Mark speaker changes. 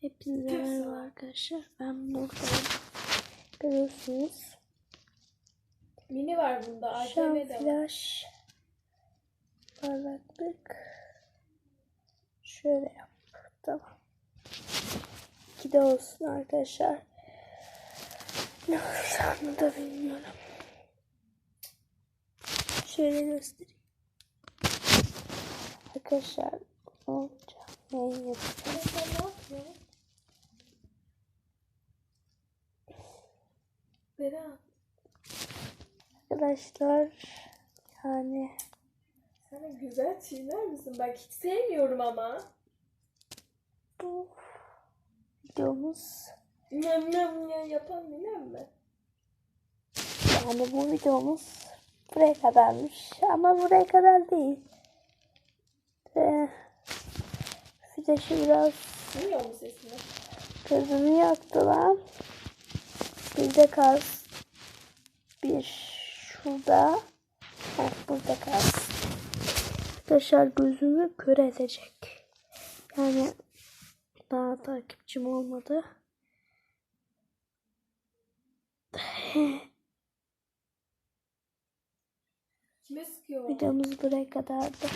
Speaker 1: Hepinize merhaba arkadaşlar. Ben buradayım. Görüyorsunuz.
Speaker 2: Mini var bunda. ATV de var.
Speaker 1: parlaklık şöyle yap. Tamam. İki de olsun arkadaşlar. Ne olacağını da bilmiyorum. Şöyle göstereyim. Arkadaşlar ne olacak? Neyi yapacağım?
Speaker 2: Sen ne yapıyorsun?
Speaker 1: Arkadaşlar yani
Speaker 2: Sen de güzel çiğner misin? Bak hiç sevmiyorum ama.
Speaker 1: bu videomuz
Speaker 2: Nyam nyam nyam yapan ninem mi?
Speaker 1: yani bu videomuz buraya kadarmış ama buraya kadar değil. Ee, flaşı biraz
Speaker 2: Duyuyor musun sesini?
Speaker 1: gözümü yaktı lan. Bir de kaz. Bir şurada. Heh, burada kaz. Arkadaşlar gözümü kör edecek. Yani daha takipçim olmadı.
Speaker 2: Kime sıkıyor?
Speaker 1: Videomuz buraya kadardı.